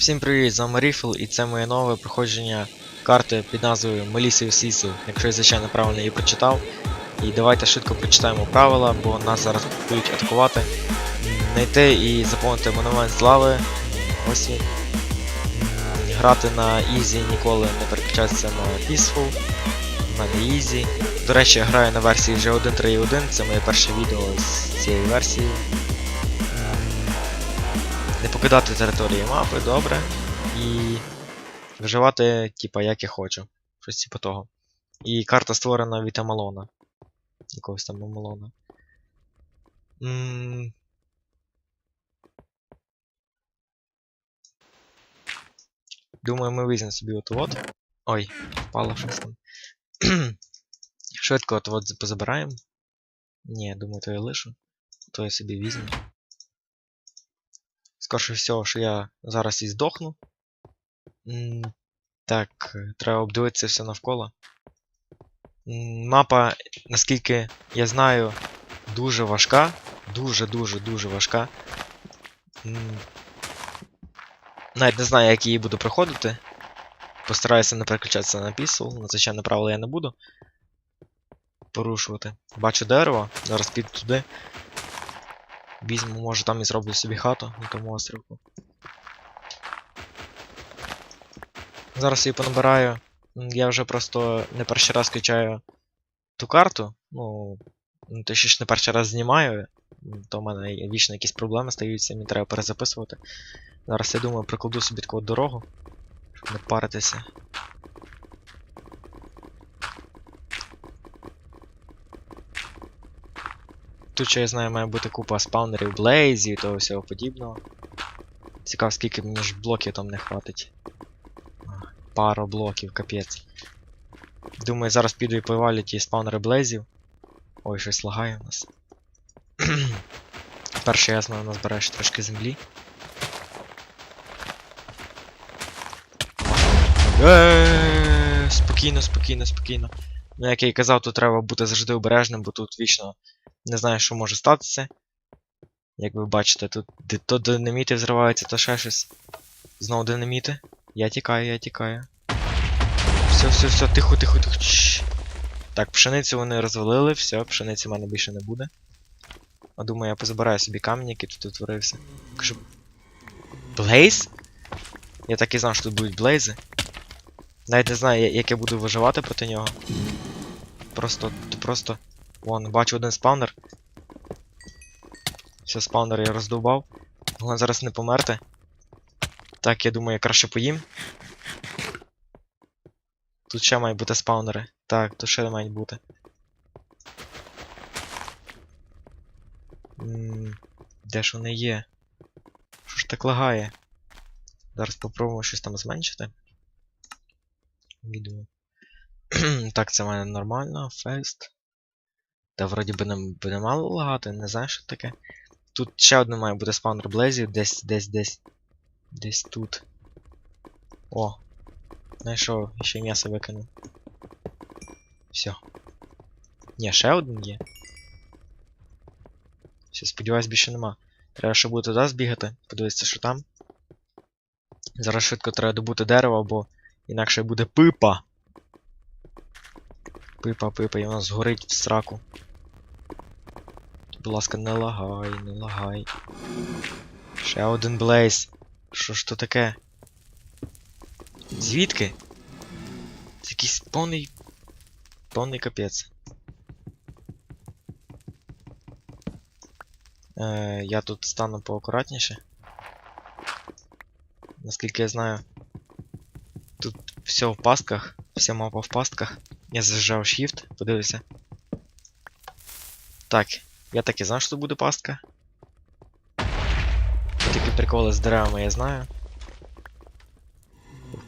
Всім привіт, з вами Ріфл, і це моє нове проходження карти під назвою Мелісію Сісу, якщо я звичайно правильно її прочитав. І давайте швидко прочитаємо правила, бо нас зараз будуть атакувати. Знайти і заповнити монумент слави. Ось він. Грати на Ізі ніколи не переключатися на Peaceful. Мене Ізі. До речі, я граю на версії вже 1.3.1, це моє перше відео з цієї версії. Покидати території мапи, добре. І виживати, типа, як я хочу. Щось типу того. І карта створена від Амалона. Якогось там Амалона. М, Думаю, ми візьмемо собі от от. Ой, впало щось там. Швидко от от позабираємо. Ні, думаю, то я лишу. То я собі візьму. Скорше всього, що я зараз і здохну. Так, треба обдивитися все навколо. Мапа, наскільки я знаю, дуже важка. Дуже-дуже-дуже важка. Навіть не знаю, як її буду проходити. Постараюся не переключатися на післ. Надзвичайно правила я не буду порушувати. Бачу дерево, зараз піду туди. Візьму, може там і зроблю собі хату на тому островку. Зараз її понабираю. Я вже просто не перший раз качаю ту карту. Ну, ну, точніше не перший раз знімаю. То в мене вічно якісь проблеми стаються, мені треба перезаписувати. Зараз я думаю, прикладу собі таку дорогу, щоб не паритися. Тут, що я знаю, має бути купа спаунерів блейзів і того всього подібного. Цікаво, скільки мені ж блоків там не хватить. Пару блоків, капець. Думаю, зараз піду і повалю ті спаунери блейзів. Ой, щось лагає у нас. Перше ясно, назбираєш трошки землі. Еee, спокійно, спокійно, спокійно. Ну, як я і казав, тут треба бути завжди обережним, бо тут вічно не знаю, що може статися. Як ви бачите, тут то динаміти взриваються, то ще щось. Знову динаміти. Я тікаю, я тікаю. Все, все, все, тихо, тихо, тихо. Чш. Так, пшеницю вони розвалили, все, пшениці в мене більше не буде. А думаю, я позабираю собі камінь, який тут утворився. Кажу. Блейз? Я так і знав, що тут будуть блейзи. Навіть не знаю, як я буду виживати проти нього. Просто, просто. Вон, бачу один спаунер. Все, спаунер я роздовбав. Головне зараз не померти. Так, я думаю, я краще поїм. Тут ще мають бути спаунери. Так, тут ще мають бути. М, Де ж вони є? Що ж так лагає? Зараз попробуємо щось там зменшити. Відео. так, це в мене нормально. Фест. Та вроді би не, би не мало лагати, не знаю, що таке. Тут ще один має бути спаунер блейзів, десь, десь, десь. Десь тут. О. Знайшов, ще м'ясо викинув. Все. Ні, ще один є. Все, сподіваюсь, більше нема. Треба ще буде туди збігати, подивитися, що там. Зараз швидко треба добути дерево, бо інакше буде пипа. Пипа, пипа, і вона згорить в сраку. Будь ласка, не лагай, не лагай. Ще один блейз. Що ж то таке? Звідки? Це якийсь повний. Повний капець. Е, я тут стану поакуратніше. Наскільки я знаю. Тут все в пастках, вся мапа в пастках. Я зажав Shift, подивися. Так, я так і знав, що тут буде пастка. Такі приколи з деревами я знаю.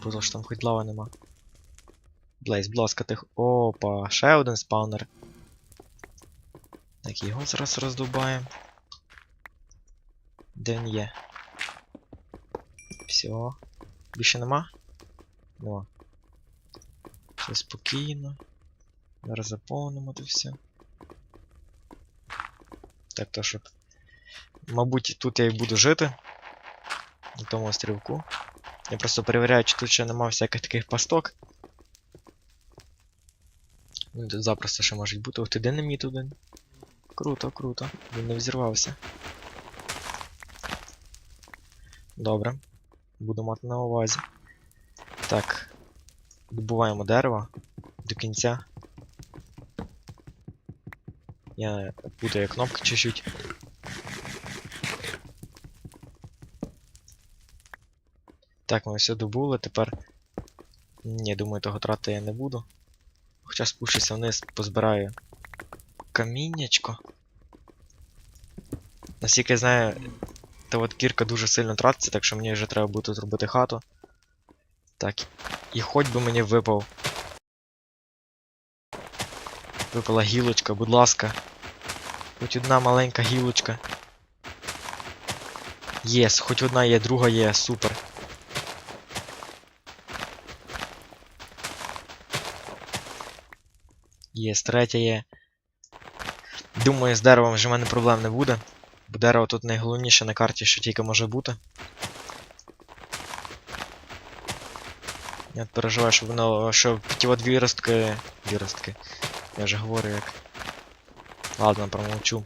Просто що там хоч лава нема. Блейз, будь тих. Опа, ще один спаунер. Так, його зараз роздубаємо. Де він є? Все. Більше нема? Нема. Все спокійно. Зараз заповнимо це все. Так, то щоб. Мабуть, тут я і буду жити. На тому острівку. Я просто перевіряю, чи тут ще нема всяких таких пасток. Ну, запросто ще можуть бути. От один мід один. Круто, круто. Він не взірвався. Добре. Буду мати на увазі. Так. Добуваємо дерево до кінця. Я путаю кнопки чуть-чуть. Так, ми все добули, тепер. Ні, думаю, того трати я не буду. Хоча спущуся вниз, позбираю каміннячко. Наскільки я знаю, та от кірка дуже сильно тратиться, так що мені вже треба буде зробити хату. Так. І хоч би мені випав. Випала гілочка, будь ласка. Хоч одна маленька гілочка. Єс, хоч одна є, друга є, супер. Єс, третя є. Думаю, з деревом вже в мене проблем не буде. Бо дерево тут найголовніше на карті, що тільки може бути. Я переживаю, щоб воно. що ті от віростки. Віростки. Я вже говорю як. Ладно, промовчу.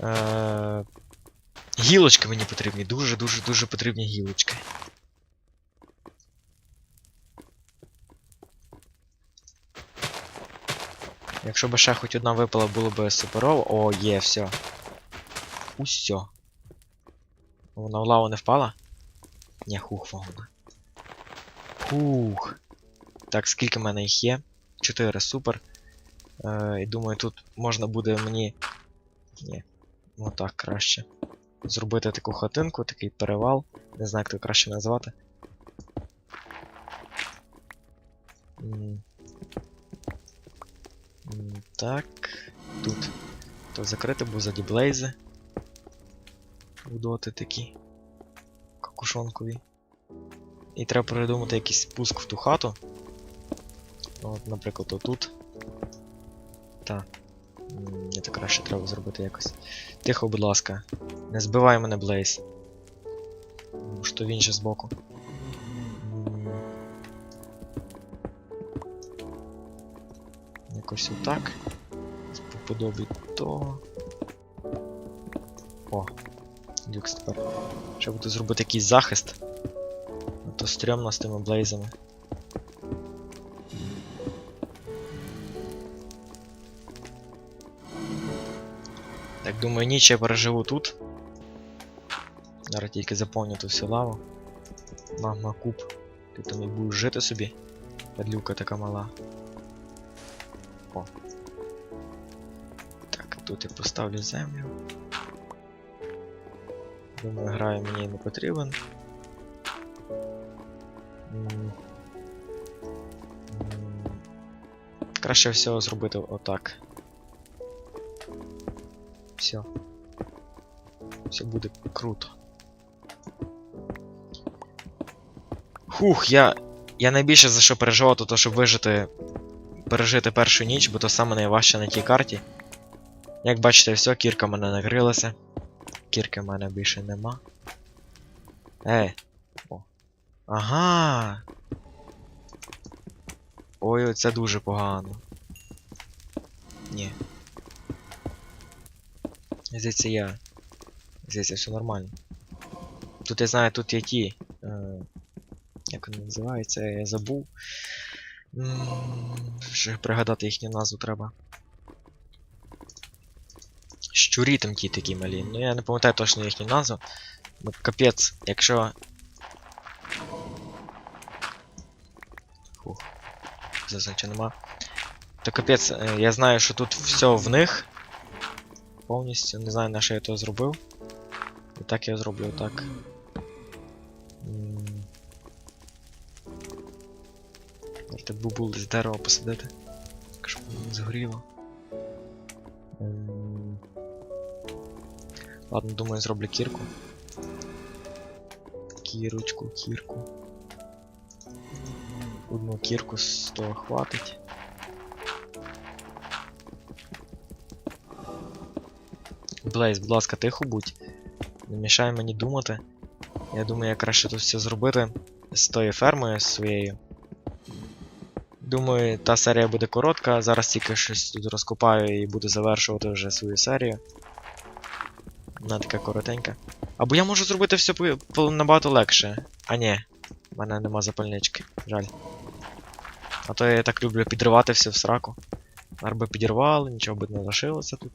Е... Гілочки мені потрібні. Дуже-дуже дуже потрібні гілочки. Якщо б ще хоч одна випала, було б суперово. О, є, все. Усьо. Вона в лаву не впала? Ні, хух вагона. Хух. Так, скільки в мене їх є? 4, супер. Е, і думаю, тут можна буде мені. Ні. Ну краще. Зробити таку хатинку, такий перевал. Не знаю, як це краще назвати. Так. Тут. То закрити, бо заді блейзи. Удоти такі. Какушонкові. І треба придумати якийсь спуск в ту хату. От, наприклад, отут. Так. Мені так краще треба зробити якось. Тихо, будь ласка. Не збивай мене, Блейз. Що він ще збоку. Якось отак. По подобі того. О. Люкс тепер. Ще буду зробити якийсь захист. А то стрьомно з тими блейзами. Так, думаю, ніч я переживу тут. Зараз тільки заповню ту всю лаву. Магма куб. Ти там і будеш жити собі. Падлюка така мала. О. Так, тут я поставлю землю. Думаю, граю мені не потрібен. Краще всього зробити отак. Все. Все буде круто. Хух, я. Я найбільше за що переживав, то, то щоб вижити. Пережити першу ніч, бо то саме найважче на тій карті. Як бачите, все, кірка в мене накрилася. Кірки в мене більше нема. Ей. О. Ага. Ой, це дуже погано. Ні. Здається, я. Здається, все нормально. Тут я знаю, тут ті. Е, як вони називаються, я забув. Ще пригадати їхню назву треба. Щурі там ті такі малі. Ну я не пам'ятаю точно їхню назву. Ну, капець, якщо. Фух. Зазвичай нема. То капець, е, я знаю, що тут все в них. Повністю. Не знаю, на що я то зробив. І так я зроблю так. М. Давайте бубул з дерева посадити. Щоб не згоріло. Ладно, думаю, зроблю кірку. Кірочку, кірку. Одну кірку з того хватить. Блейз, будь ласка, тихо будь. Не мішай мені думати. Я думаю, як краще тут все зробити з тою фермою своєю. Думаю, та серія буде коротка. Зараз тільки щось тут розкопаю і буду завершувати вже свою серію. Вона така коротенька. Або я можу зробити все набагато легше. А ні, в мене нема запальнички, жаль. А то я так люблю підривати все в сраку. Зараз би підірвали, нічого би не лишилося тут.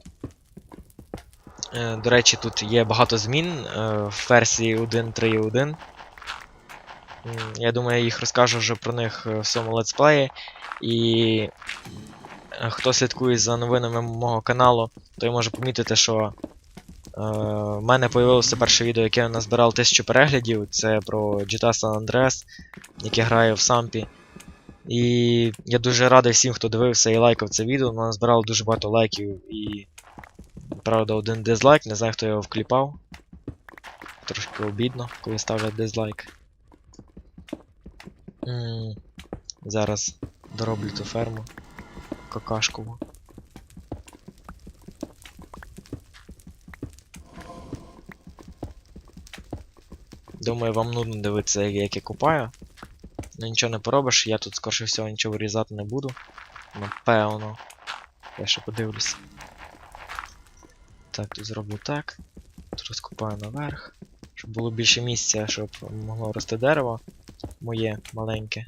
Е, до речі, тут є багато змін е, в версії 1.3.1. Я думаю, я їх розкажу вже про них е, в своєму летсплеї. І хто слідкує за новинами мого каналу, той може помітити, що в мене появилося перше відео, яке назбирало 1000 переглядів. Це про GTA San Andreas, яке грає в Сампі. І я дуже радий всім, хто дивився і лайкав це відео. Воно назбирало дуже багато лайків і. Правда, один дизлайк, не знаю, хто його вкліпав. Трошки обідно, коли ставлять дизлайк. М, Зараз дороблю ту ферму. Какашкову. Думаю, вам нудно дивитися, як я купаю. Ну нічого не поробиш, я тут скорше всього нічого вирізати не буду. Напевно. Я ще подивлюся. Так, тут зроблю так. Тут розкопаю наверх. Щоб було більше місця, щоб могло рости дерево. Моє маленьке.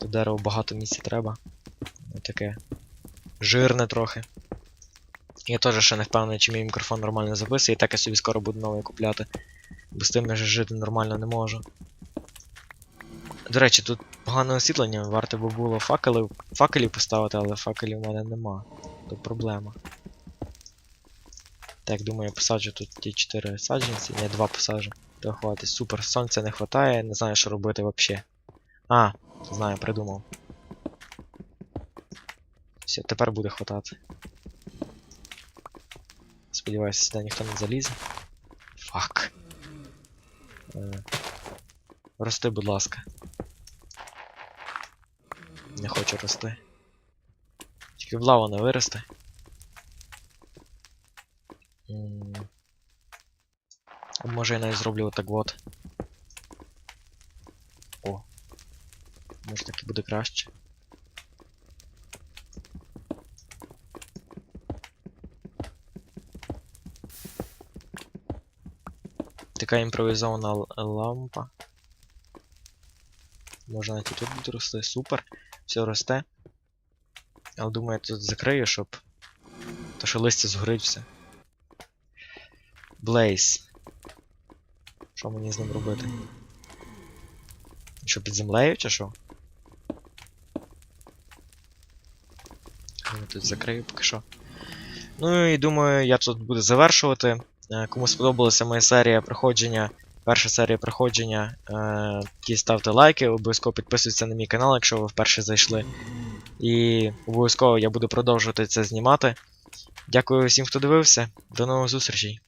До дерева багато місця треба. Ось таке. Жирне трохи. Я теж ще не впевнений, чи мій мікрофон нормально записує, і так я собі скоро буду новий купляти. Бо з тим я ж жити нормально не можу. До речі, тут погане освітлення, варто би було факели, факелів поставити, але факелів в мене нема. То проблема. Так, думаю, я посаджу тут ті 4 саджанці. Ні, 2 посаджу. Того хватить. Супер, сонця не хватає, не знаю, що робити взагалі. А, знаю, придумав. Все, тепер буде хватати. Сподіваюся, сюди ніхто не залізе. Фак. Е, Рости, будь ласка. Не хочу рости. Тільки в лаву не виросте. Може я навіть зроблю отак от. О. Може так і буде краще. Така імпровізована лампа. Можна навіть тут буде рости. Супер. Все росте. Але думаю, я тут закрию, щоб. То що листя згорить все. Блейз. Що мені з ним робити? Що під землею чи що? Я тут закрию поки що. Ну і думаю, я тут буду завершувати. Е, Кому сподобалася моя серія проходження, перша серія проходження, е, ті ставте лайки, обов'язково підписуйтесь на мій канал, якщо ви вперше зайшли. І обов'язково я буду продовжувати це знімати. Дякую всім, хто дивився. До нових зустрічей.